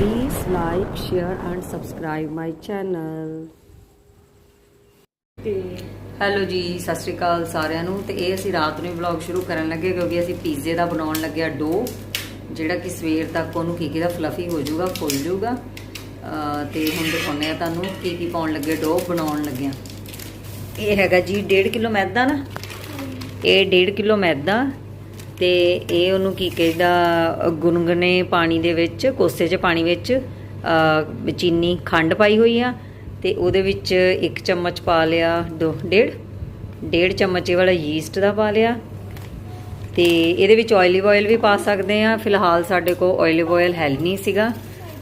Please like, share and subscribe my channel. Hello ਜੀ ਸਤਿ ਸ਼੍ਰੀ ਅਕਾਲ ਸਾਰਿਆਂ ਨੂੰ। ਤੇ ਇਹ ਅਸੀਂ ਰਾਤ ਨੂੰ ਵਲੌਗ ਸ਼ੁਰੂ ਕਰਨ ਲੱਗੇ ਕਿਉਂਕਿ ਅਸੀਂ ਪੀਜ਼ੇ ਦਾ ਬਣਾਉਣ ਲੱਗਿਆ ਡੋ ਜਿਹੜਾ ਕਿ ਸਵੇਰ ਤੱਕ ਉਹਨੂੰ ਕੀ ਕੀ ਦਾ ਫਲਫੀ ਹੋ ਜਾਊਗਾ ਫੁੱਲ ਜਾਊਗਾ। ਅਹ ਤੇ ਹੁਣ ਦਿਖਾਉਂਦੇ ਆ ਤੁਹਾਨੂੰ ਕੀ ਕੀ ਪਾਉਣ ਲੱਗੇ ਡੋ ਬਣਾਉਣ ਲੱਗਿਆ ਇਹ ਹੈਗਾ ਜੀ 1.5 ਕਿਲੋ ਮੈਦਾ ਨਾ? ਇਹ 1.5 ਕਿਲੋ ਮੈਦਾ। ਤੇ ਇਹ ਉਹਨੂੰ ਕੀ ਕਹਿੰਦਾ ਗੁਨਗੁਨੇ ਪਾਣੀ ਦੇ ਵਿੱਚ, ਕੋਸੇ 'ਚ ਪਾਣੀ ਵਿੱਚ ਚੀਨੀ ਖੰਡ ਪਾਈ ਹੋਈ ਆ ਤੇ ਉਹਦੇ ਵਿੱਚ ਇੱਕ ਚਮਚ ਪਾ ਲਿਆ ਦੋ, ਡੇਢ ਡੇਢ ਚਮਚ ਇਹ ਵਾਲਾ ਯੀਸਟ ਦਾ ਪਾ ਲਿਆ ਤੇ ਇਹਦੇ ਵਿੱਚ ਆਇਲਿਵ ਆਇਲ ਵੀ ਪਾ ਸਕਦੇ ਆ। ਫਿਲਹਾਲ ਸਾਡੇ ਕੋਲ ਆਇਲਿਵ ਆਇਲ ਹੈ ਨਹੀਂ ਸੀਗਾ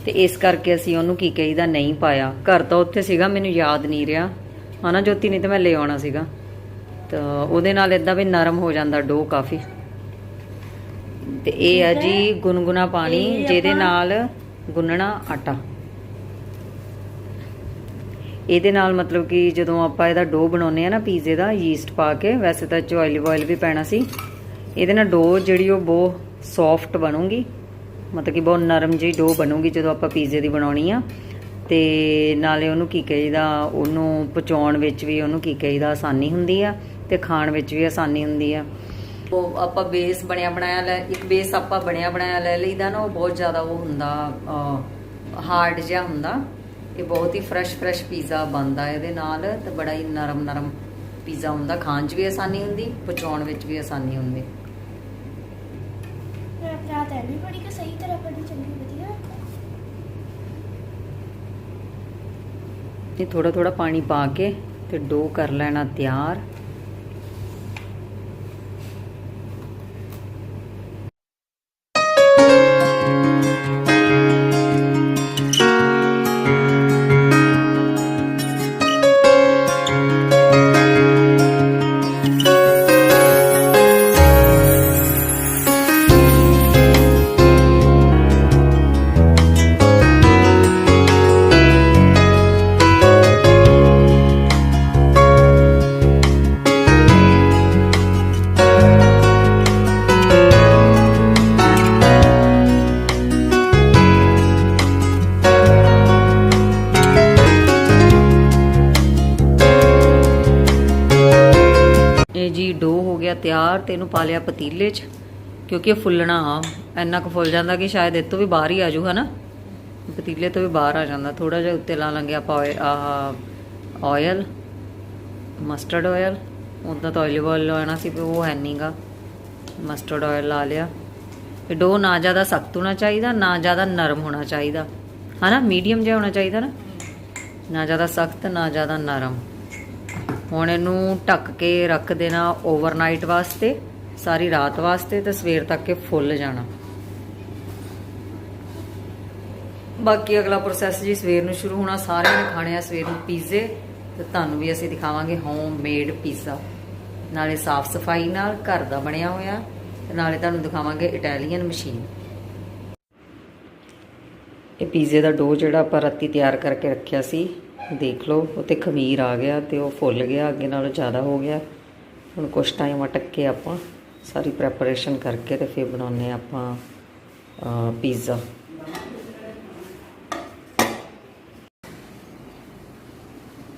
ਤੇ ਇਸ ਕਰਕੇ ਅਸੀਂ ਉਹਨੂੰ ਕੀ ਕਹੀਦਾ, ਨਹੀਂ ਪਾਇਆ। ਘਰ ਤਾਂ ਉੱਥੇ ਸੀਗਾ, ਮੈਨੂੰ ਯਾਦ ਨਹੀਂ ਰਿਹਾ। ਹਨਾ ਜੋਤੀ, ਨਹੀਂ ਤੇ ਮੈਂ ਲੈ ਆਉਣਾ ਸੀਗਾ। ਤਾਂ ਉਹਦੇ ਨਾਲ ਇਦਾਂ ਵੀ ਨਰਮ ਹੋ ਜਾਂਦਾ ਡੋ ਕਾਫੀ। ਤੇ ਇਹ ਆ ਜੀ ਗੁਨਗੁਨਾ ਪਾਣੀ ਜਿਹਦੇ ਨਾਲ ਗੁੰਨਣਾ ਆਟਾ। ਇਹਦੇ ਨਾਲ ਮਤਲਬ ਕਿ ਜਦੋਂ ਆਪਾਂ ਇਹਦਾ ਡੋ ਬਣਾਉਨੇ ਆ ਨਾ ਪੀਜ਼ੇ ਦਾ ਯੀਸਟ ਪਾ ਕੇ ਵੈਸੇ ਤਾਂ ਚ ਆਇਲਿਵ ਆਇਲ ਵੀ ਪੈਣਾ ਸੀ। ਇਹਦੇ ਨਾਲ ਡੋ ਜਿਹੜੀ ਉਹ ਬਹੁਤ ਸੌਫਟ ਬਣੂਗੀ। ਮਤਲਬ ਕਿ ਬਹੁਤ ਨਰਮ ਜਿਹੀ ਡੋ ਬਣੂਗੀ ਜਦੋਂ ਆਪਾਂ ਪੀਜ਼ੇ ਦੀ ਬਣਾਉਣੀ ਆ। ਤੇ ਨਾਲੇ ਉਹਨੂੰ ਕੀ ਕਹੀਦਾ ਉਹਨੂੰ ਪਚਾਉਣ ਵਿੱਚ ਵੀ ਉਹਨੂੰ ਕੀ ਕਹੀਦਾ ਆਸਾਨੀ ਹੁੰਦੀ ਆ। ਤੇ ਖਾਣ ਵਿੱਚ ਵੀ ਆਸਾਨੀ ਹੁੰਦੀ ਆ। ਉਹ ਆਪਾਂ ਬੇਸ ਬਣਿਆ ਬਣਾਇਆ ਲੈ ਇੱਕ ਬੇਸ ਆਪਾਂ ਬਣਿਆ ਬਣਾਇਆ ਲੈ ਲਈਦਾ ਨਾ ਉਹ ਬਹੁਤ ਜ਼ਿਆਦਾ ਉਹ ਹੁੰਦਾ ਹਾਰਡ ਜਿਹਾ ਹੁੰਦਾ। ਇਹ ਬਹੁਤ ਹੀ ਫਰੈਸ਼ ਫਰੈਸ਼ ਪੀਜ਼ਾ ਬਣਦਾ ਇਹਦੇ ਨਾਲ ਤੇ ਬੜਾ ਹੀ ਨਰਮ ਨਰਮ ਪੀਜ਼ਾ ਹੁੰਦਾ। ਖਾਣ 'ਚ ਵੀ ਆਸਾਨੀ ਹੁੰਦੀ ਪਚਾਉਣ ਵਿੱਚ ਵੀ ਆਸਾਨੀ ਹੁੰਦੀ। ਰਾਤ ਰਾਤ ਐ ਨਹੀਂ ਪੜੀ ਕਿ ਸਹੀ ਤਰ੍ਹਾਂ ਪੜੀ ਚੰਗੀ ਵਧੀਆ। ਇਹ ਥੋੜਾ ਥੋੜਾ ਪਾਣੀ ਪਾ ਕੇ ਤੇ ਡੋ ਕਰ ਲੈਣਾ ਤਿਆਰ। ਤਿਆਰ ਤੇ ਇਹਨੂੰ ਪਾ ਲਿਆ ਪਤੀਲੇ 'ਚ, ਕਿਉਂਕਿ ਇਹ ਫੁੱਲਣਾ ਆ ਇੰਨਾ ਕੁ ਫੁੱਲ ਜਾਂਦਾ ਕਿ ਸ਼ਾਇਦ ਇਹ ਤੋਂ ਵੀ ਬਾਹਰ ਹੀ ਆ ਜਾਊ, ਹਨਾ? ਪਤੀਲੇ ਤੋਂ ਵੀ ਬਾਹਰ ਆ ਜਾਂਦਾ। ਥੋੜਾ ਜਿਹਾ ਉੱਤੇ ਲਾ ਲਾਂਗੇ ਆਪਾਂ ਆਹ ਆਇਲ ਮਸਟਰਡ ਆਇਲ ਉਦਾਂ ਤਾਂ ਆਇਲ ਆਇਲ ਲਾਣਾ ਸੀ ਪਰ ਉਹ ਹੈ ਨਹੀਂਗਾ ਮਸਟਰਡ ਆਇਲ ਲਾ ਲਿਆ। ਇਹ ਡੋ ਨਾ ਜ਼ਿਆਦਾ ਸਖਤ ਹੋਣਾ ਚਾਹੀਦਾ, ਨਾ ਜ਼ਿਆਦਾ ਨਰਮ ਹੋਣਾ ਚਾਹੀਦਾ। ਹਨਾ? ਮੀਡੀਅਮ ਜਿਹਾ ਹੋਣਾ ਚਾਹੀਦਾ ਨਾ? ਨਾ ਜ਼ਿਆਦਾ ਸਖਤ, ਨਾ ਜ਼ਿਆਦਾ ਨਰਮ। ਹੁਣ ਇਹਨੂੰ ਢੱਕ ਕੇ ਰੱਖ ਦੇਣਾ ਓਵਰਨਾਈਟ ਵਾਸਤੇ, ਸਾਰੀ ਰਾਤ ਵਾਸਤੇ ਤੇ ਸਵੇਰ ਤੱਕ ਇਹ ਫੁੱਲ ਜਾਣਾ। ਬਾਕੀ ਅਗਲਾ ਪ੍ਰੋਸੈਸ ਜੀ ਸਵੇਰ ਨੂੰ ਸ਼ੁਰੂ ਹੋਣਾ, ਸਾਰਿਆਂ ਨੇ ਖਾਣੇ ਆ ਸਵੇਰ ਨੂੰ ਪੀਜ਼ੇ, ਤੇ ਤੁਹਾਨੂੰ ਵੀ ਅਸੀਂ ਦਿਖਾਵਾਂਗੇ ਹੋਮ ਮੇਡ ਪੀਜ਼ਾ ਨਾਲੇ ਸਾਫ਼ ਸਫ਼ਾਈ ਨਾਲ ਘਰ ਦਾ ਬਣਿਆ ਹੋਇਆ, ਤੇ ਨਾਲੇ ਤੁਹਾਨੂੰ ਦਿਖਾਵਾਂਗੇ ਇਟਾਲੀਅਨ ਮਸ਼ੀਨ ਇਹ ਪੀਜ਼ੇ ਦਾ ਡੋ ਜਿਹੜਾ ਆਪਾਂ ਰਾਤੀ ਤਿਆਰ ਕਰਕੇ ਰੱਖਿਆ ਸੀ ਦੇਖ ਲਓ, ਉਹ ਉੱਤੇ ਖਮੀਰ ਆ ਗਿਆ ਤੇ ਉਹ ਫੁੱਲ ਗਿਆ, ਅੱਗੇ ਨਾਲੋਂ ਜ਼ਿਆਦਾ ਹੋ ਗਿਆ। ਹੁਣ ਕੁਝ ਟਾਈਮ ਅਟਕ ਕੇ ਆਪਾਂ ਸਾਰੀ ਪ੍ਰੈਪਰੇਸ਼ਨ ਕਰਕੇ ਤੇ ਫਿਰ ਬਣਾਉਨੇ ਆਪਾਂ ਪੀਜ਼ਾ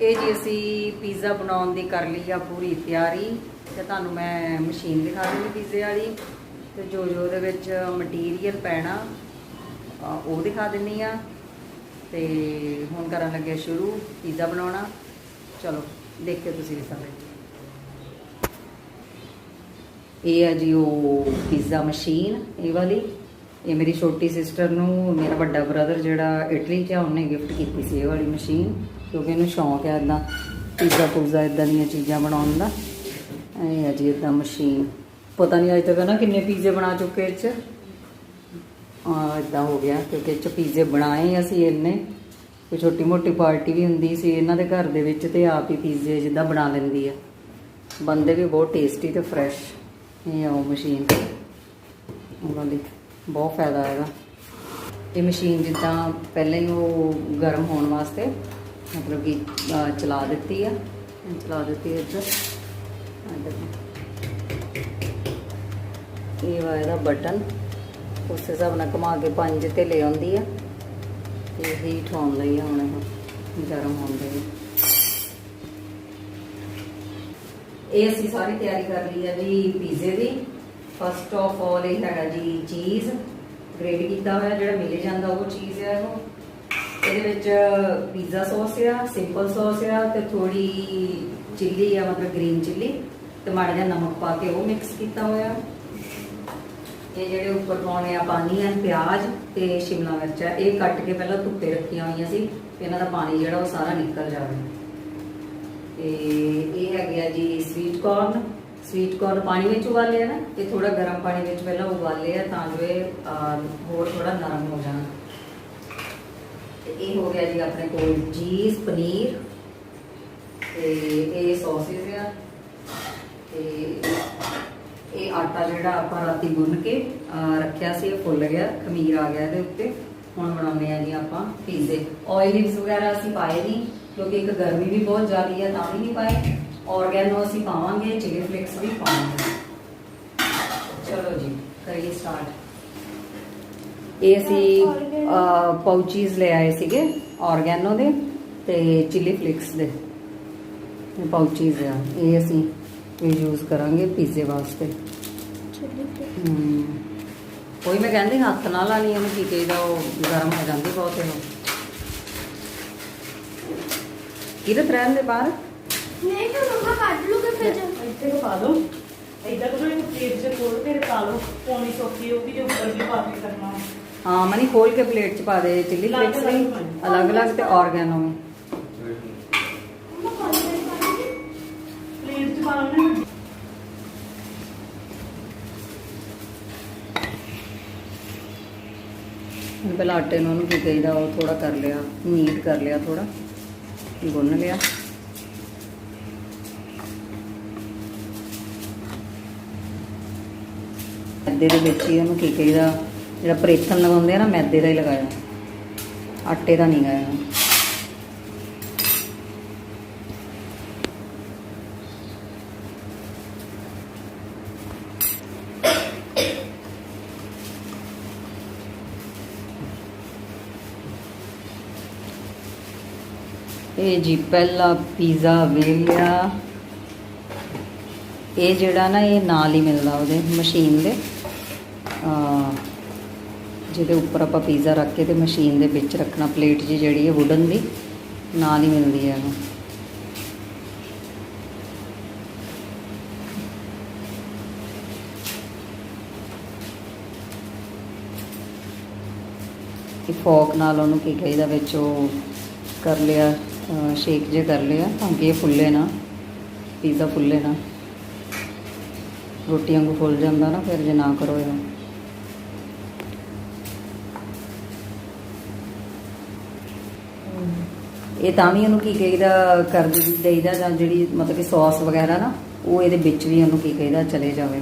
ਇਹ ਜੀ ਅਸੀਂ ਪੀਜ਼ਾ ਬਣਾਉਣ ਦੀ ਕਰ ਲਈ ਆ ਪੂਰੀ ਤਿਆਰੀ ਤੇ ਤੁਹਾਨੂੰ ਮੈਂ ਮਸ਼ੀਨ ਦਿਖਾ ਦੂੰਗੀ ਪੀਜ਼ੇ ਵਾਲੀ। ਤੇ ਜੋ ਜੋ ਉਹਦੇ ਵਿੱਚ ਮਟੀਰੀਅਲ ਪੈਣਾ ਉਹ ਦਿਖਾ ਦਿੰਨੀ ਆ। ਤੇ ਹੁਣ ਕਰਨ ਲੱਗੇ ਸ਼ੁਰੂ, ਪੀਜ਼ਾ ਬਣਾਉਣਾ। ਚਲੋ, ਦੇਖਿਓ ਤੁਸੀਂ ਵੀ ਸਾਰੇ ਇਹ ਆ ਜੀ ਉਹ ਪੀਜ਼ਾ ਮਸ਼ੀਨ, ਇਹ ਵਾਲੀ। ਇਹ ਮੇਰੀ ਛੋਟੀ ਸਿਸਟਰ ਨੂੰ, ਮੇਰਾ ਵੱਡਾ ਬ੍ਰਦਰ ਜਿਹੜਾ ਇਟਲੀ 'ਚ ਆ, ਉਹਨੇ ਗਿਫਟ ਕੀਤੀ ਸੀ ਇਹ ਵਾਲੀ ਮਸ਼ੀਨ, ਕਿਉਂਕਿ ਇਹਨੂੰ ਸ਼ੌਂਕ ਹੈ ਇਦਾਂ ਪੀਜ਼ਾ ਪੂਜ਼ਾ ਇਦਾਂ ਦੀਆਂ ਚੀਜ਼ਾਂ ਬਣਾਉਣ ਦਾ। ਇਹ ਆ ਜੀ ਇਦਾਂ ਮਸ਼ੀਨ। ਪਤਾ ਨਹੀਂ ਅਜੇ ਤੱਕ ਨਾ ਕਿੰਨੇ ਪੀਜ਼ੇ ਬਣਾ ਚੁੱਕੇ ਇਹ 'ਚ। ਇਦਾਂ ਹੋ ਗਿਆ, ਕਿਉਂਕਿ ਇਹ 'ਚ ਪੀਜ਼ੇ ਬਣਾਏ ਅਸੀਂ ਇੰਨੇ। ਕੋਈ ਛੋਟੀ ਮੋਟੀ ਪਾਰਟੀ ਵੀ ਹੁੰਦੀ ਸੀ, ਇਹਨਾਂ ਦੇ ਘਰ ਦੇ ਵਿੱਚ ਤੇ ਆਪ ਹੀ ਪੀਜ਼ੇ ਜਿੱਦਾਂ ਬਣਾ ਲੈਂਦੀ ਆ। ਬੰਦੇ ਵੀ ਬਹੁਤ ਟੇਸਟੀ ਤੇ ਫਰੈਸ਼ ਇਹ ਆ ਉਹ ਮਸ਼ੀਨ ਉਹਨਾਂ ਦੀ ਬਹੁਤ ਫਾਇਦਾ ਹੈਗਾ। ਇਹ ਮਸ਼ੀਨ ਜਿੱਦਾਂ ਪਹਿਲਾਂ ਹੀ ਉਹ ਗਰਮ ਹੋਣ ਵਾਸਤੇ ਮਤਲਬ ਕਿ ਚਲਾ ਦਿੱਤੀ ਆ। ਚਲਾ ਦਿੱਤੀ ਇੱਧਰ। ਇੱਧਰ ਇਹ ਵਾ ਇਹਦਾ ਬਟਨ। ਉਸ ਹਿਸਾਬ ਨਾਲ ਘੁਮਾ ਕੇ ਪੰਜ ਤੇ ਲੈ ਆਉਂਦੀ ਆ। ਤੇ ਹੀਟ ਹੋਣ ਲਈ ਆ ਹੁਣ ਇਹ ਗਰਮ ਹੋਣ ਲਈ। ਇਹ ਅਸੀਂ ਸਾਰੀ ਤਿਆਰੀ ਕਰ ਲਈ ਆ ਜੀ ਪੀਜ਼ੇ ਦੀ। ਫਸਟ ਆਫ ਆਲ ਇਹ ਹੈਗਾ ਜੀ ਚੀਜ਼। ਗ੍ਰੇਟ ਕੀਤਾ ਹੋਇਆ, ਜਿਹੜਾ ਮਿਲ ਜਾਂਦਾ ਉਹ ਚੀਜ਼ ਹੈ ਉਹ ਇਹਦੇ ਵਿੱਚ ਪੀਜ਼ਾ ਸੌਸ ਆ ਸਿੰਪਲ ਸੌਸ ਆ ਤੇ ਥੋੜੀ ਚਿੱਲੀ ਆ, ਮਤਲਬ ਗ੍ਰੀਨ ਚਿੱਲੀ ਤੇ ਮਾੜਾ ਜਿਹਾ ਨਮਕ ਪਾ ਕੇ ਉਹ ਮਿਕਸ ਕੀਤਾ ਹੋਇਆ। ਇਹ ਜਿਹੜੇ ਉੱਪਰ ਪਾਉਣੇ ਆ ਪਾਣੀ ਆ ਪਿਆਜ਼ ਤੇ ਸ਼ਿਮਲਾ ਮਿਰਚ ਆ ਇਹ ਕੱਟ ਕੇ ਪਹਿਲਾਂ ਧੁੱਪੇ ਰੱਖੀਆਂ ਹੋਈਆਂ ਸੀ ਤੇ ਇਹਨਾਂ ਦਾ ਪਾਣੀ ਜਿਹੜਾ ਉਹ ਸਾਰਾ ਨਿਕਲ ਜਾਵੇ। ਤੇ ਇਹ ਹੈਗੇ ਆ ਜੀ ਸਵੀਟ ਕਾਰਨ ਸਵੀਟ ਕਾਰਨ ਪਾਣੀ ਵਿੱਚ ਉਬਾਲੇ ਆ ਨਾ ਤੇ ਥੋੜਾ ਗਰਮ ਪਾਣੀ ਵਿੱਚ ਪਹਿਲਾਂ ਉਬਾਲੇ ਆ ਤਾਂ ਜੋ ਇਹ ਅਹ, ਹੋਰ ਥੋੜਾ ਨਰਮ ਹੋ ਜਾਣ। ਤੇ ਇਹ ਹੋ ਗਿਆ ਜੀ ਆਪਣੇ ਕੋਲ ਚੀਜ਼ ਪਨੀਰ ਤੇ ਇਹ ਸੌਸੇਸ ਆ। ਤੇ ਇਹ ਆਟਾ ਜਿਹੜਾ ਆਪਾਂ ਰਾਤੀ ਗੁੰਨ ਕੇ ਰੱਖਿਆ ਸੀ, ਇਹ ਫੁੱਲ ਗਿਆ, ਖਮੀਰ ਆ ਗਿਆ ਇਹਦੇ ਉੱਤੇ। ਹੁਣ ਬਣਾਉਂਦੇ ਆ ਜੀ ਆਪਾਂ ਪੀਜ਼ੇ ਆਇਲਿਵਸ ਵਗੈਰਾ ਅਸੀਂ ਪਾਏ ਨਹੀਂ, ਕਿਉਂਕਿ ਇੱਕ ਗਰਮੀ ਵੀ ਬਹੁਤ ਜ਼ਿਆਦੀ ਹੈ, ਤਾਂ ਵੀ ਨਹੀਂ ਪਾਏ। ਔਰਗੈਨੋ ਅਸੀਂ ਪਾਵਾਂਗੇ ਚਿਲੀ ਫਲੇਕਸ ਵੀ ਪਾਵਾਂਗੇ। ਚਲੋ ਜੀ, ਕਰੀਏ ਸਟਾਰਟ ਇਹ ਅਸੀਂ ਪਾਉਚੀਜ਼ ਲੈ ਆਏ ਸੀਗੇ ਔਰਗੈਨੋ ਦੇ ਤੇ ਚਿਲੀ ਫਲੇਕਸ ਦੇ। ਪਾਉਚੀਜ਼ ਆ, ਇਹ ਅਸੀਂ ਯੂਜ਼ ਕਰਾਂਗੇ ਪੀਜ਼ੇ ਵਾਸਤੇ। ਹਮ, ਕੋਈ ਮੈਂ ਕਹਿੰਦੀ ਹੱਥ ਨਾਲ ਲਾਣੀ ਉਹਨੂੰ ਕੀ ਕਹੀਦਾ ਉਹ ਗਰਮ ਹੋ ਜਾਂਦੀ ਬਹੁਤ ਇਹਨੂੰ। ਕਿਰਤ ਰਹਿਣ ਦੇ ਬਾਹਰ? ਨਹੀਂ ਤਾਂ ਮੰਮਾ ਕੱਢ ਲੂਗੇ ਫਿਰ ਜਦ ਇੱਥੇ ਪਾ ਲਓ। ਇਦਾਂ ਕਰੋ ਇੱਕ ਪਲੇਟ 'ਚ ਕੋਲ ਕੇ ਪਾ ਲਓ। ਪੌਣੀ ਸੌਖੀ ਹੋਊਗੀ ਜੇ ਉੱਪਰ ਵੀ ਪਾ ਕੇ ਕਰਨਾ। ਹਾਂ ਮਨੀ ਖੋਲ ਕੇ ਪਲੇਟ 'ਚ ਪਾ ਦੇ ਚਿੱਲੀ ਅਲੱਗ ਫਲੇਕਸ ਵੀ ਅਲੱਗ ਅਲੱਗ-ਅਲੱਗ ਤੇ ਆਰਗੈਨੋ ਵੀ ਦੇ ਪਲੇਟ 'ਚ ਪਾ ਲਓ ਪਹਿਲਾਂ ਆਟੇ ਨੂੰ ਉਹਨੂੰ ਕੀ ਕਹੀਦਾ, ਉਹ ਥੋੜਾ ਕਰ ਲਿਆ ਨੀਟ ਕਰ ਲਿਆ ਥੋੜਾ ਗੁੰਨ ਲਿਆ। ਮੈਦੇ ਦੇ ਵਿੱਚ ਹੀ ਉਹਨੂੰ ਕੀ ਕਹੀਦਾ, ਜਿਹੜਾ ਪ੍ਰੇਥਨ ਲਗਾਉਂਦੇ ਆ ਨਾ, ਮੈਦੇ ਦਾ ਹੀ ਲਗਾਇਆ। ਆਟੇ ਦਾ ਨਹੀਂ ਲਗਾਇਆ ਇਹ ਜੀ, ਪਹਿਲਾ ਪੀਜ਼ਾ ਵੇਲ ਲਿਆ। ਇਹ ਜਿਹੜਾ ਨਾ, ਇਹ ਨਾਲ ਹੀ ਮਿਲਦਾ ਉਹਦੇ ਮਸ਼ੀਨ ਦੇ। ਜਿਹਦੇ ਉੱਪਰ ਆਪਾਂ ਪੀਜ਼ਾ ਰੱਖ ਕੇ ਤੇ ਮਸ਼ੀਨ ਦੇ ਵਿੱਚ ਰੱਖਣਾ ਪਲੇਟ ਜੀ ਜਿਹੜੀ ਹੈ ਵੁਡਨ ਦੀ, ਨਾਲ ਹੀ ਮਿਲਦੀ ਹੈ ਇਹਨੂੰ। ਇਹ ਫੋਕ ਨਾਲ ਉਹਨੂੰ ਕੀ ਕਹੀਦਾ, ਵਿੱਚ ਉਹ ਕਰ ਲਿਆ। ਸ਼ੇਕ ਜੇ ਕਰ ਲਿਆ ਤਾਂ ਕਿ ਇਹ ਫੁੱਲੇ ਨਾ ਪੀਜ਼ਾ ਫੁੱਲੇ ਨਾ। ਰੋਟੀ ਵਾਂਗੂ ਫੁੱਲ ਜਾਂਦਾ ਨਾ ਫਿਰ ਜੇ ਨਾ ਕਰੋ ਇਹਨੂੰ। ਇਹ ਤਾਂ ਵੀ ਉਹਨੂੰ ਕੀ ਕਹੀਦਾ ਕਰ ਦੇਈਦਾ ਜਾਂ ਜਿਹੜੀ ਮਤਲਬ ਕਿ ਸੌਸ ਵਗੈਰਾ ਨਾ ਉਹ ਇਹਦੇ ਵਿੱਚ ਵੀ ਉਹਨੂੰ ਕੀ ਕਹੀਦਾ ਚਲੇ ਜਾਵੇ।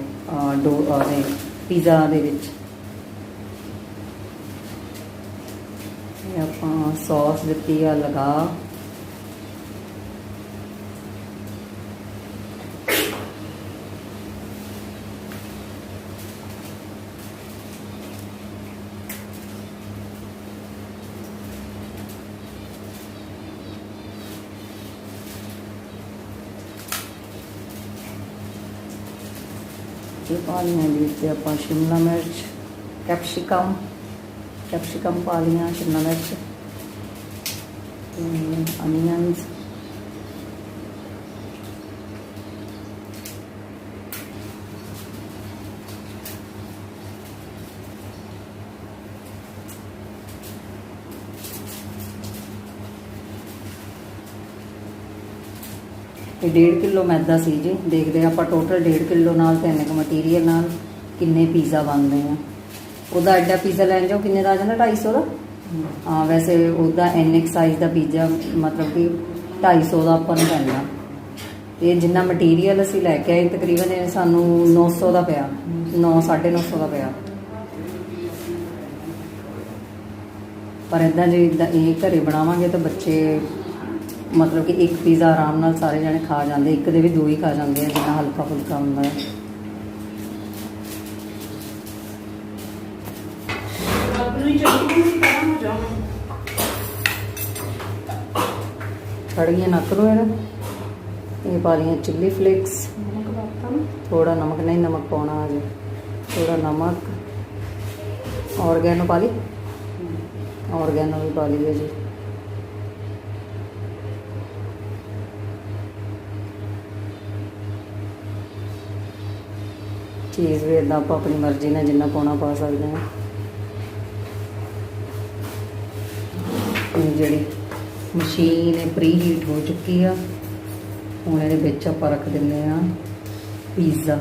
ਡੋ ਉਹਦੇ ਪੀਜ਼ਾ ਦੇ ਵਿੱਚ। ਇਹ ਆਪਾਂ ਸੌਸ ਦਿੱਤੀ ਆ ਲਗਾ। ਇਹ ਪਾ ਲਈਆਂ ਜੀ ਤੇ ਆਪਾਂ ਸ਼ਿਮਲਾ ਮਿਰਚ, ਕੈਪਸਿਕਮ ਕੈਪਸਿਕਮ ਪਾ ਲਈਆਂ ਸ਼ਿਮਲਾ ਮਿਰਚ ਅਨੀਅਨਸ ਇਹ 1.5 ਕਿਲੋ ਮੈਦਾ ਸੀ ਜੀ। ਦੇਖਦੇ ਹਾਂ ਆਪਾਂ ਟੋਟਲ 1.5 ਕਿਲੋ ਨਾਲ ਤੇ ਇੰਨੇ ਕੁ ਮਟੀਰੀਅਲ ਨਾਲ ਕਿੰਨੇ ਪੀਜ਼ਾ ਬਣਦੇ ਆ। ਉਹਦਾ ਐਡਾ ਪੀਜ਼ਾ ਲੈਣ ਜਾਓ, ਕਿੰਨੇ ਦਾ ਆ ਜਾਂਦਾ? 250 ਦਾ? ਹਾਂ, ਵੈਸੇ ਉਹਦਾ ਇੰਨੇ ਸਾਈਜ਼ ਦਾ ਪੀਜ਼ਾ ਮਤਲਬ ਕਿ 250 ਦਾ ਆਪਾਂ ਨੂੰ ਪੈਂਦਾ। ਤੇ ਜਿੰਨਾ ਮਟੀਰੀਅਲ ਅਸੀਂ ਲੈ ਕੇ ਆਏ, ਤਕਰੀਬਨ ਇਹ ਸਾਨੂੰ 900 ਦਾ ਪਿਆ। 9 950 ਦਾ ਪਿਆ। ਪਰ ਇਦਾਂ ਜੇ ਇਦਾਂ ਇਹ ਘਰੇ ਬਣਾਵਾਂਗੇ ਤਾਂ ਬੱਚੇ ਮਤਲਬ ਕਿ ਇੱਕ ਪੀਜ਼ਾ ਆਰਾਮ ਨਾਲ ਸਾਰੇ ਜਣੇ ਖਾ ਜਾਂਦੇ ਇੱਕ ਦੇ ਵੀ ਦੋ ਹੀ ਖਾ ਜਾਂਦੇ ਆ ਜਿੰਨਾ ਹਲਕਾ ਫੁਲਕਾ ਹੁੰਦਾ ਹੈ। ਗਈਆਂ ਨੱਕ ਨੂੰ ਇਹਦਾ। ਇਹ ਪਾ ਲਈਆਂ ਚਿੱਲੀ ਫਲੇਕਸ ਥੋੜਾ ਨਮਕ ਨਹੀਂ ਨਮਕ ਪਾਉਣਾ ਅਜੇ ਥੋੜਾ ਨਮਕ। ਔਰਗੈਨੋ ਪਾ ਲਈ? ਔਰਗੈਨੋ ਵੀ ਪਾ ਲਈਏ ਜੀ ਚੀਜ਼ ਵੀ ਇਦਾਂ ਆਪਾਂ ਆਪਣੀ ਮਰਜ਼ੀ ਨਾਲ ਜਿੰਨਾ ਪਾਉਣਾ ਪਾ ਸਕਦੇ ਹਾਂ। ਇਹ ਜਿਹੜੀ ਮਸ਼ੀਨ ਹੈ ਪ੍ਰੀ ਹੀਟ ਹੋ ਚੁੱਕੀ ਆ, ਹੁਣ ਇਹਦੇ ਵਿੱਚ ਆਪਾਂ ਰੱਖ ਦਿੰਦੇ ਆ ਪੀਜ਼ਾ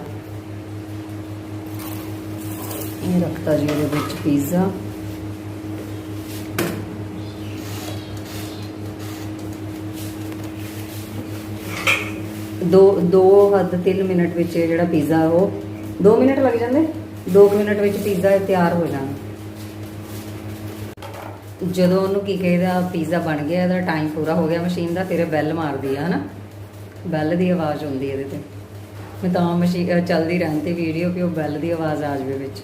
ਇਹ ਰੱਖਤਾ ਜੀ ਇਹਦੇ ਵਿੱਚ ਪੀਜ਼ਾ ਦੋ ਦੋ ਹੱਦ 3 ਮਿੰਟ ਵਿੱਚ ਜਿਹੜਾ ਪੀਜ਼ਾ ਉਹ 2 ਮਿੰਟ ਲੱਗ ਜਾਂਦੇ? 2 ਮਿੰਟ ਵਿੱਚ ਪੀਜ਼ਾ ਤਿਆਰ ਹੋ ਜਾਣਾ। ਜਦੋਂ ਉਹਨੂੰ ਕੀ ਕਹਿੰਦਾ ਪੀਜ਼ਾ ਬਣ ਗਿਆ, ਇਹਦਾ ਟਾਈਮ ਪੂਰਾ ਹੋ ਗਿਆ ਮਸ਼ੀਨ ਦਾ ਫਿਰ ਇਹ ਬੈਲ ਮਾਰਦੀ ਆ, ਹਨਾ? ਬੈਲ ਦੀ ਆਵਾਜ਼ ਆਉਂਦੀ ਇਹਦੇ ਤੇ। ਮੈਂ ਤਾਂ ਮਸ਼ੀਨ ਚੱਲਦੀ ਰਹਿੰਦੀ ਵੀਡੀਓ ਕਿ ਉਹ ਬੈਲ ਦੀ ਆਵਾਜ਼ ਆ ਜਾਵੇ ਵਿੱਚ।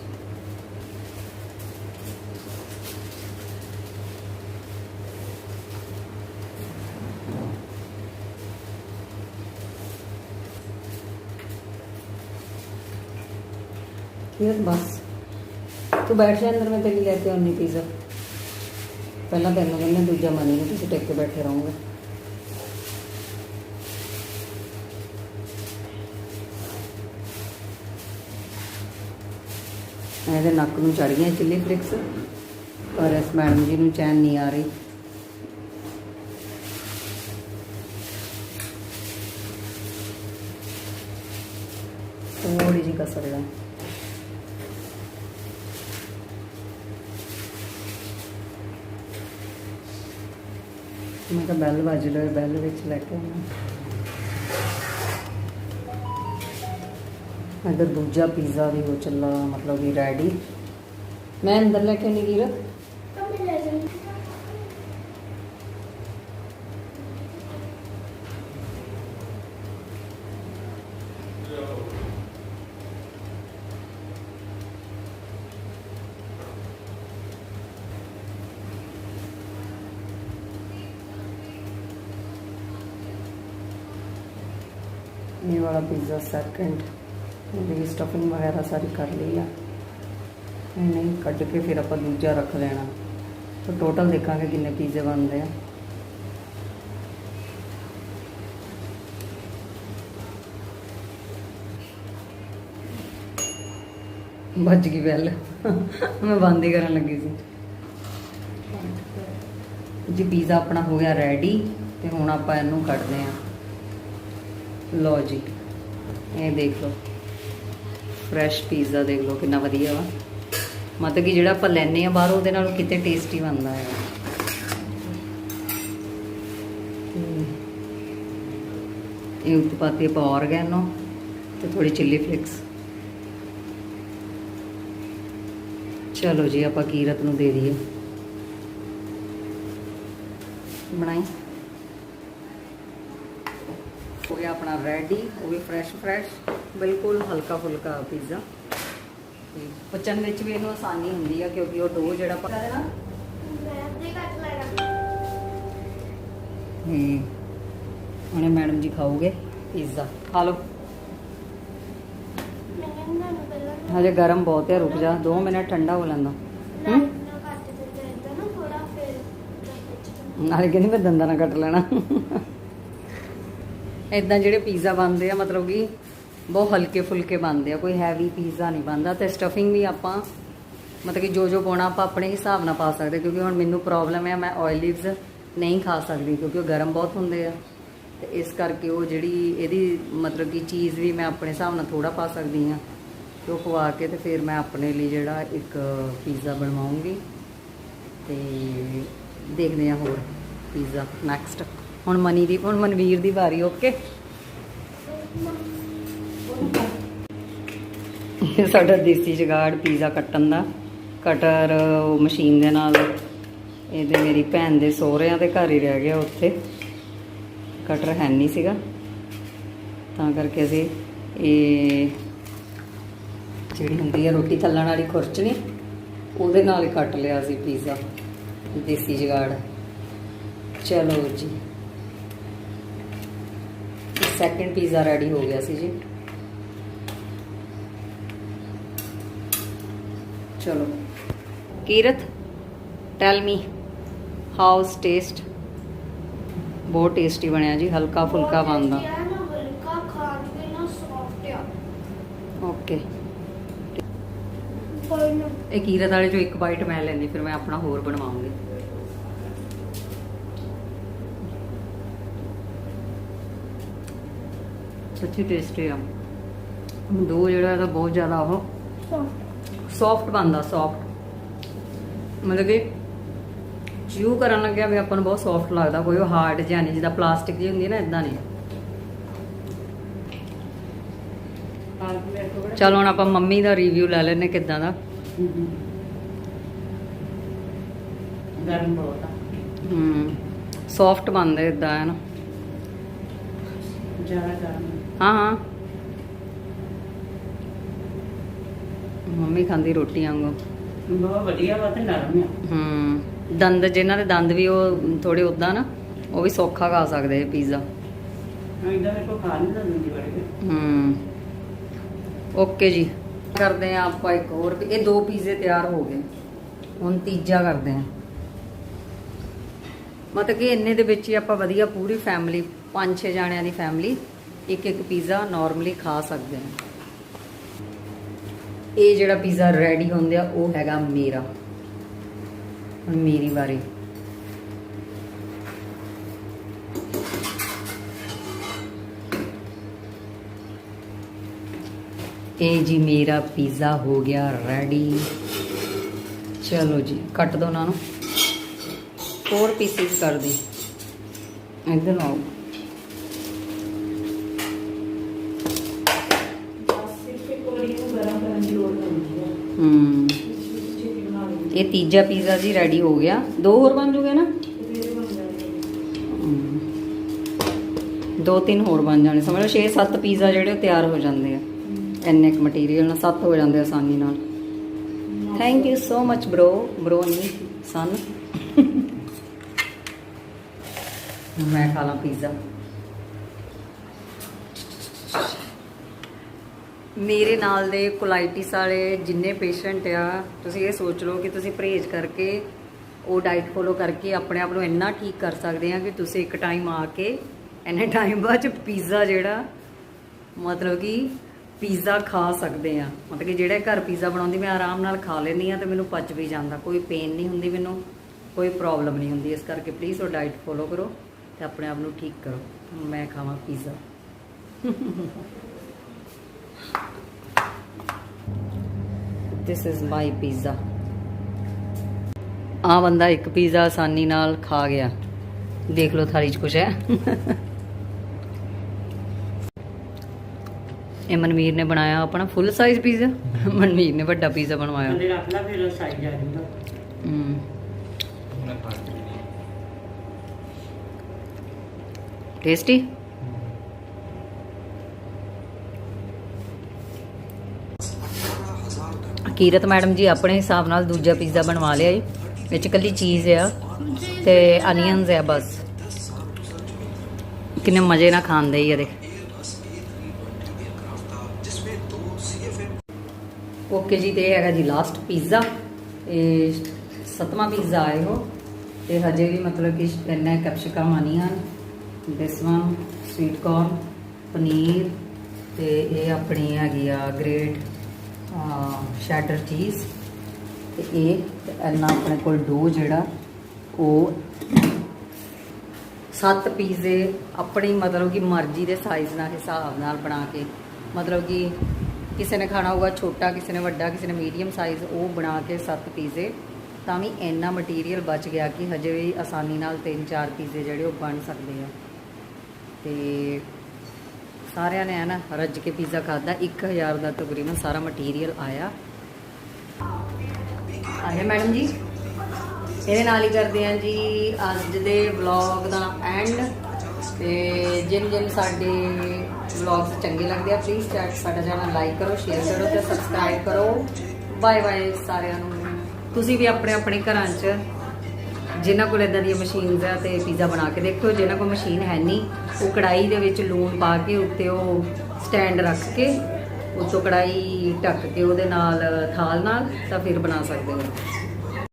ਫਿਰ ਬਸ। ਤੂੰ ਬੈਠ ਜਾ ਅੰਦਰ, ਮੈਂ ਤੇਰੀ ਲੈ ਕੇ ਆਉਣੀ ਪੀਜ਼ਾ ਪਹਿਲਾਂ ਤੈਨੂੰ ਕਹਿੰਦੇ ਦੂਜਾ ਮਨੀ ਨੂੰ ਤੁਸੀਂ ਟਿਕ ਕੇ ਬੈਠੇ ਰਹੋਗੇ। ਇਹਦੇ ਨੱਕ ਨੂੰ ਚੜ ਗਈਆਂ ਚਿੱਲੀ ਫਲਿਕਸ ਪਰ ਇਸ ਮੈਡਮ ਜੀ ਨੂੰ ਚੈਨ ਨਹੀਂ ਆ ਰਹੀ। ਥੋੜੀ ਜਿਹੀ ਕਸਰ ਹੈ। ਮੈਂ ਕਿਹਾ ਬੈਲ ਵੱਜ ਲਓ ਬੈਲ ਵਿੱਚ ਲੈ ਕੇ ਆਉਣਾ। ਇਧਰ ਦੂਜਾ ਪੀਜ਼ਾ ਵੀ ਹੋ ਚੱਲਾ, ਮਤਲਬ ਵੀ ਰੈਡੀ ਮੈਂ ਅੰਦਰ ਲੈ ਕੇ ਨਹੀਂ ਗੀਰਤ ਤਾਂ ਸੈਕਿੰਡ ਇਹਦੀ ਸਟਫਿੰਗ ਵਗੈਰਾ ਸਾਰੀ ਕਰ ਲਈ ਆ। ਨਹੀਂ ਕੱਢ ਕੇ ਫਿਰ ਆਪਾਂ ਦੂਜਾ ਰੱਖ ਲੈਣਾ। ਤਾਂ ਟੋਟਲ ਦੇਖਾਂਗੇ ਕਿੰਨੇ ਪੀਜ਼ੇ ਬਣਦੇ ਆ। ਵੱਜ ਗਈ ਬੈਲ ਮੈਂ ਬੰਦ ਹੀ ਕਰਨ ਲੱਗੀ ਸੀ। ਜੀ, ਪੀਜ਼ਾ ਆਪਣਾ ਹੋ ਗਿਆ ਰੈਡੀ ਤੇ ਹੁਣ ਆਪਾਂ ਇਹਨੂੰ ਕੱਢਦੇ ਆਂ ਲਓ ਜੀ। ਇਹ ਦੇਖ ਲਓ। ਫਰੈਸ਼ ਪੀਜ਼ਾ ਦੇਖ ਲਓ ਕਿੰਨਾ ਵਧੀਆ ਵਾ। ਮਤਲਬ ਕਿ ਜਿਹੜਾ ਆਪਾਂ ਲੈਨੇ ਆ ਬਾਹਰੋਂ, ਉਹਦੇ ਨਾਲੋਂ ਕਿਤੇ ਟੇਸਟੀ ਬਣਦਾ ਹੈ ਇਹ ਉੱਤੇ ਪਾਤੇ ਆਪਾਂ ਔਰਗੈਨੋ ਤੇ ਥੋੜੀ ਚਿੱਲੀ ਫਲੇਕਸ ਚਲੋ ਜੀ, ਆਪਾਂ ਕੀਰਤ ਨੂੰ ਦੇ ਦਈਏ। ਬਣਾਈ ਹੋ ਗਿਆ ਆਪਣਾ ਰੈਡੀ ਉਹ ਵੀ ਫਰੈਸ਼ ਫਰੈਸ਼ ਬਿਲਕੁਲ ਹਲਕਾ ਫੁਲਕਾ ਪੀਜ਼ਾ ਤੇ ਪਚਣ ਵਿੱਚ ਵੀ ਇਹਨੂੰ ਆਸਾਨੀ ਹੁੰਦੀ ਆ ਕਿਉਂਕਿ ਉਹ ਡੋ ਜਿਹੜਾ ਪਕਾ ਦੇਣਾ ਹੂੰ। ਉਹਨੇ ਮੈਡਮ ਜੀ ਖਾਓਗੇ ਪੀਜ਼ਾ ਖਾ ਲਓ। ਹਜੇ ਗਰਮ ਬਹੁਤ ਹੈ ਰੁਕ ਜਾ 2 ਮਿੰਟ ਠੰਡਾ ਹੋ ਲੈਂਦਾ ਵਿੱਚ ਨਾਲੇ ਕਹਿੰਦੀ ਮੈਂ ਦੰਦਾਂ ਨਾਲ ਕੱਟ ਲੈਣਾ। ਇਦਾਂ ਜਿਹੜੇ ਪੀਜ਼ਾ ਬਣਦੇ ਆ, ਮਤਲਬ ਕਿ ਬਹੁਤ ਹਲਕੇ ਫੁਲਕੇ ਬਣਦੇ ਆ, ਕੋਈ ਹੈਵੀ ਪੀਜ਼ਾ ਨਹੀਂ ਬਣਦਾ ਤੇ ਸਟਫਿੰਗ ਵੀ ਆਪਾਂ ਮਤਲਬ ਕਿ ਜੋ ਜੋ ਪਾਉਣਾ ਆਪਾਂ ਆਪਣੇ ਹਿਸਾਬ ਨਾਲ ਪਾ ਸਕਦੇ, ਕਿਉਂਕਿ ਹੁਣ ਮੈਨੂੰ ਪ੍ਰੋਬਲਮ ਹੈ ਮੈਂ ਆਇਲਿਵਸ ਨਹੀਂ ਖਾ ਸਕਦੀ ਕਿਉਂਕਿ ਉਹ ਗਰਮ ਬਹੁਤ ਹੁੰਦੇ ਆ ਤੇ ਇਸ ਕਰਕੇ ਉਹ ਜਿਹੜੀ ਇਹਦੀ ਮਤਲਬ ਕਿ ਚੀਜ਼ ਵੀ ਮੈਂ ਆਪਣੇ ਹਿਸਾਬ ਨਾਲ ਥੋੜਾ ਪਾ ਸਕਦੀ ਆ, ਤੇ ਉਹ ਪਵਾ ਕੇ ਤੇ ਫਿਰ ਮੈਂ ਆਪਣੇ ਲਈ ਜਿਹੜਾ ਇੱਕ ਪੀਜ਼ਾ ਬਣਵਾਉਂਗੀ ਤੇ ਦੇਖਦੇ ਆ ਹੋਰ ਪੀਜ਼ਾ ਨੈਕਸਟ ਹੁਣ ਮਨੀ ਦੀ, ਹੁਣ ਮਨਵੀਰ ਦੀ ਵਾਰੀ ਓਕੇ ਸਾਡਾ ਦੇਸੀ ਜਗਾੜ ਪੀਜ਼ਾ ਕੱਟਣ ਦਾ। ਕਟਰ, ਉਹ ਮਸ਼ੀਨ ਦੇ ਨਾਲ। ਇਹਦੇ ਮੇਰੀ ਭੈਣ ਦੇ ਸਹੁਰਿਆਂ ਦੇ ਘਰ ਹੀ ਰਹਿ ਗਿਆ ਉੱਥੇ। ਕਟਰ ਹੈ ਨਹੀਂ ਸੀਗਾ। ਤਾਂ ਕਰਕੇ ਅਸੀਂ ਇਹ ਜਿਹੜੀ ਹੁੰਦੀ ਹੈ ਰੋਟੀ ਥੱਲਣ ਵਾਲੀ ਖੁਰਚਣੀ, ਉਹਦੇ ਨਾਲ ਹੀ ਕੱਟ ਲਿਆ ਸੀ ਪੀਜ਼ਾ। ਦੇਸੀ ਜਗਾੜ। ਚਲੋ ਜੀ। ਸੈਕਿੰਡ ਪੀਜ਼ਾ ਰੈਡੀ ਹੋ ਗਿਆ ਸੀ ਜੀ। ਚਲੋ। Kirat tell me how's taste ਬਹੁਤ ਟੇਸਟੀ ਬਣਿਆ ਜੀ ਹਲਕਾ ਫੁਲਕਾ ਬਣਦਾ। ਓਕੇ ਇਹ ਕੀਰਤ ਵਾਲੇ ਚੋਂ ਇੱਕ ਬਾਈਟ ਮੈਂ ਲੈਣੀ ਫਿਰ ਮੈਂ ਆਪਣਾ ਹੋਰ ਬਣਵਾਉਂਗੀ। ਸੱਚੀ ਟੇਸਟੀ ਆ। ਦੋ ਜਿਹੜਾ ਇਹਦਾ ਬਹੁਤ ਜ਼ਿਆਦਾ ਉਹ ਸੌਫਟ ਬਣਦਾ ਸੌਫਟ ਮਤਲਬ ਕਿ ਚਿਊ ਕਰਨ ਲੱਗਿਆ ਵੀ ਆਪਾਂ ਨੂੰ ਬਹੁਤ ਸੌਫਟ ਲੱਗਦਾ ਕੋਈ ਉਹ ਹਾਰਡ ਜਿਹਾ ਨਹੀਂ ਜਿੱਦਾਂ ਪਲਾਸਟਿਕ ਜਿਹੀ ਹੁੰਦੀ ਨਾ ਇਦਾਂ ਨਹੀਂ। ਚਲ ਹੁਣ ਆਪਾਂ ਮੰਮੀ ਦਾ ਰਿਵਿਊ ਲੈ ਲੈਨੇ ਕਿੱਦਾਂ ਦਾ। ਗਰਮ ਬਹੁਤ ਆ। ਹੂੰ ਸੌਫਟ ਬਣਦਾ ਇਦਾਂ ਹੈ ਨਾ। ਜ਼ਿਆਦਾ ਗਰਮ ਹਾਂ ਹਾਂ। ਮੰਮੀ ਖਾਂਦੀ ਰੋਟੀ ਵਾਂਗੂ। ਬਹੁਤ ਵਧੀਆ ਵਾ ਤੇ ਨਰਮ ਆ। ਹੂੰ ਦੰਦ ਜਿਨ੍ਹਾਂ ਦੇ ਦੰਦ ਵੀ ਉਹ ਥੋੜੇ ਉਦਾਂ ਨਾ ਉਹ ਵੀ ਸੌਖਾ ਖਾ ਸਕਦੇ ਇਹ ਪੀਜ਼ਾ ਇਹਦਾ ਮੇਰੇ ਕੋ ਖਾ ਨਹੀਂ ਦਿੰਦੀ ਬੜੇ ਹੂੰ ਓਕੇ ਜੀ। ਕਰਦੇ ਆ ਆਪਾਂ ਇੱਕ ਹੋਰ ਵੀ- ਇਹ ਦੋ ਪੀਜ਼ੇ ਤਿਆਰ ਹੋ ਗਏ। ਹੁਣ ਤੀਜਾ ਕਰਦੇ ਆ। ਮਤਲਬ ਕਿ ਇੰਨੇ ਦੇ ਵਿੱਚ ਹੀ ਆਪਾਂ ਵਧੀਆ ਪੂਰੀ ਫੈਮਿਲੀ ਪੰਜ ਛੇ ਜਾਣਿਆਂ ਦੀ ਫੈਮਿਲੀ ਇੱਕ ਇੱਕ ਪੀਜ਼ਾ ਨਾਰਮਲੀ ਖਾ ਸਕਦੇ ਹਾਂ। ਇਹ ਜਿਹੜਾ ਪੀਜ਼ਾ ਰੈਡੀ ਹੁੰਦੇ ਆ, ਉਹ ਹੈਗਾ ਮੇਰਾ। ਹੁਣ ਮੇਰੀ ਵਾਰੀ। ਇਹ ਜੀ ਮੇਰਾ ਪੀਜ਼ਾ ਹੋ ਗਿਆ ਰੈਡੀ ਚਲੋ ਜੀ, ਕੱਟ ਦੋ ਉਹਨਾਂ ਨੂੰ। ਫੋਰ ਪੀਸਿਸ ਕਰ ਦੀ। ਇੱਧਰ ਆਓ ਬਸ ਸਿਰਫ ਇੱਕ ਵਾਰੀ ਇਹਨੂੰ ਗਰਮ ਕਰਨ ਦੀ ਲੋੜ ਪੈਂਦੀ ਆ ਹੂੰ ਛੇਤੀ ਬਣਾ ਲਈ ਇਹ ਤੀਜਾ ਪੀਜ਼ਾ ਜੀ ਰੈਡੀ ਹੋ ਗਿਆ। ਦੋ ਹੋਰ ਬਣ ਜੂਗੇ ਨਾ? ਦੋ ਤਿੰਨ ਹੋਰ ਬਣ ਜਾਣੇ। ਸਮਝ ਲਓ 6-7 ਪੀਜ਼ਾ ਜਿਹੜੇ ਉਹ ਤਿਆਰ ਹੋ ਜਾਂਦੇ ਆ। ਇੰਨੇ ਕੁ ਮਟੀਰੀਅਲ ਨਾਲ ਸੱਤ ਹੋ ਜਾਂਦੇ ਆਸਾਨੀ ਨਾਲ। Thank you so much bro bro ਨਹੀਂ ਸਨ ਮੈਂ ਖਾ ਲਾਂ ਪੀਜ਼ਾ ਮੇਰੇ ਨਾਲ ਦੇ ਕੋਲਾਈਟਿਸ ਵਾਲੇ ਜਿੰਨੇ ਪੇਸ਼ੈਂਟ ਆ, ਤੁਸੀਂ ਇਹ ਸੋਚ ਲਓ ਕਿ ਤੁਸੀਂ ਪਰਹੇਜ਼ ਕਰਕੇ ਉਹ ਡਾਈਟ ਫੋਲੋ ਕਰਕੇ ਆਪਣੇ ਆਪ ਨੂੰ ਇੰਨਾ ਠੀਕ ਕਰ ਸਕਦੇ ਆ ਕਿ ਤੁਸੀਂ ਇੱਕ ਟਾਈਮ ਆ ਕੇ ਇੰਨੇ ਟਾਈਮ ਬਾਅਦ ਚ ਪੀਜ਼ਾ ਜਿਹੜਾ, ਮਤਲਬ ਕਿ ਪੀਜ਼ਾ ਖਾ ਸਕਦੇ ਆ। ਮਤਲਬ ਕਿ ਜਿਹੜਾ ਘਰ ਪੀਜ਼ਾ ਬਣਾਉਂਦੀ, ਮੈਂ ਆਰਾਮ ਨਾਲ ਖਾ ਲੈਂਦੀ ਆ ਤੇ ਮੈਨੂੰ ਪਚ ਵੀ ਜਾਂਦਾ। ਕੋਈ ਪੇਨ ਨਹੀਂ ਹੁੰਦੀ ਮੈਨੂੰ, ਕੋਈ ਪ੍ਰੋਬਲਮ ਨਹੀਂ ਹੁੰਦੀ। ਇਸ ਕਰਕੇ ਪਲੀਜ਼ ਉਹ ਡਾਈਟ ਫੋਲੋ ਕਰੋ ਤੇ ਆਪਣੇ ਆਪ ਨੂੰ ਠੀਕ ਕਰੋ। ਮੈਂ ਖਾਵਾਂ pizza. This is my pizza. ਆ ਬੰਦਾ ਇੱਕ ਪੀਜ਼ਾ ਆਸਾਨੀ ਨਾਲ ਖਾ ਗਿਆ। ਦੇਖ ਲਓ ਥਾਲੀ 'ਚ ਕੁਛ ਹੈ। ਇਹ ਮਨਵੀਰ ਨੇ ਬਣਾਇਆ ਆਪਣਾ ਫੁੱਲ ਸਾਈਜ਼ ਪੀਜ਼ਾ ਮਨਵੀਰ ਨੇ ਵੱਡਾ ਪੀਜ਼ਾ ਬਣਵਾਇਆ। ਥੱਲੇ ਰੱਖ ਲਾ ਫਿਰ ਸਾਈਜ਼ ਆ ਜਾਊਗਾ। ਹਮ ਟੇਸਟੀ ਕੀਰਤ ਮੈਡਮ ਜੀ ਆਪਣੇ ਹਿਸਾਬ ਨਾਲ ਦੂਜਾ ਪੀਜ਼ਾ ਬਣਵਾ ਲਿਆ ਜੀ। ਵਿੱਚ ਕੱਲੀ ਚੀਜ਼ ਆ ਤੇ ਅਨੀਅਨਸ ਆ ਬਸ। ਕਿੰਨੇ ਮਜ਼ੇ ਨਾਲ ਖਾਂਦੇ ਹੀ ਇਹਦੇ। ਓਕੇ ਜੀ, ਤੇ ਇਹ ਹੈਗਾ ਜੀ ਲਾਸਟ ਪੀਜ਼ਾ ਇਹ ਸਤਵਾਂ ਪੀਜ਼ਾ ਆਏ ਹੋ ਤੇ ਹਜੇ ਵੀ ਮਤਲਬ ਕਿ ਇੰਨਾ capsicum onion this one sweet corn paneer, ਤੇ ਇਹ ਆਪਣੀ ਹੈਗੀ ਆ ਗ੍ਰੇਟ ਸ਼ੈਟਰ ਚੀਜ਼ ਤੇ ਇਹ ਤੇ ਇੰਨਾ ਆਪਣੇ ਕੋਲ ਡੋ ਜਿਹੜਾ, ਉਹ ਸੱਤ ਪੀਜ਼ੇ ਆਪਣੀ ਮਤਲਬ ਕਿ ਮਰਜ਼ੀ ਦੇ ਸਾਈਜ਼ ਨਾਲ, ਹਿਸਾਬ ਨਾਲ ਬਣਾ ਕੇ, ਮਤਲਬ ਕਿ ਕਿਸੇ ਨੇ ਖਾਣਾ ਹੋਊਗਾ ਛੋਟਾ, ਕਿਸੇ ਨੇ ਵੱਡਾ, ਕਿਸੇ ਨੇ ਮੀਡੀਅਮ ਸਾਈਜ਼ ਉਹ ਬਣਾ ਕੇ ਸੱਤ ਪੀਜ਼ੇ ਤਾਂ ਵੀ ਇੰਨਾ ਮਟੀਰੀਅਲ ਬਚ ਗਿਆ ਕਿ ਹਜੇ ਵੀ ਆਸਾਨੀ ਨਾਲ ਤਿੰਨ ਚਾਰ ਪੀਜ਼ੇ ਜਿਹੜੇ ਉਹ ਬਣ ਸਕਦੇ ਆ। ਤੇ ਸਾਰਿਆਂ ਨੇ ਨਾ ਰੱਜ ਕੇ ਪੀਜ਼ਾ ਖਾਦਾ 1000 ਦਾ ਤਕਰੀਬਨ ਸਾਰਾ ਮਟੀਰੀਅਲ ਆਇਆ। ਆਏ ਮੈਡਮ ਜੀ। ਇਹਦੇ ਨਾਲ ਹੀ ਕਰਦੇ ਹਾਂ ਜੀ ਅੱਜ ਦੇ ਵਲੌਗ ਦਾ ਐਂਡ ਤੇ ਜਿਨ ਜਿਨ ਸਾਡੇ ਵਲੌਗਸ ਚੰਗੇ ਲੱਗਦੇ ਆ ਪਲੀਜ਼ ਸਾਡਾ ਚੈਨਲ ਲਾਈਕ ਕਰੋ ਸ਼ੇਅਰ ਕਰੋ ਤੇ ਸਬਸਕ੍ਰਾਈਬ ਕਰੋ। ਬਾਏ ਬਾਏ ਸਾਰਿਆਂ ਨੂੰ। ਤੁਸੀਂ ਵੀ ਆਪਣੇ ਆਪਣੇ ਘਰਾਂ 'ਚ ਜਿਨ੍ਹਾਂ ਕੋਲ ਇਦਾਂ ਦੀਆਂ ਮਸ਼ੀਨਸ ਆ ਤੇ ਪੀਜ਼ਾ ਬਣਾ ਕੇ ਦੇਖਿਓ ਜਿਨ੍ਹਾਂ ਕੋਲ ਮਸ਼ੀਨ ਹੈ ਨਹੀਂ, ਉਹ ਕੜਾਈ ਦੇ ਵਿੱਚ ਲੂਣ ਪਾ ਕੇ ਉੱਤੇ ਉਹ ਸਟੈਂਡ ਰੱਖ ਕੇ, ਉੱਤੋਂ ਕੜਾਈ ਢੱਕ ਕੇ ਉਹਦੇ ਨਾਲ ਥਾਲ ਨਾਲ ਤਾਂ ਫਿਰ ਬਣਾ ਸਕਦੇ ਹੋ।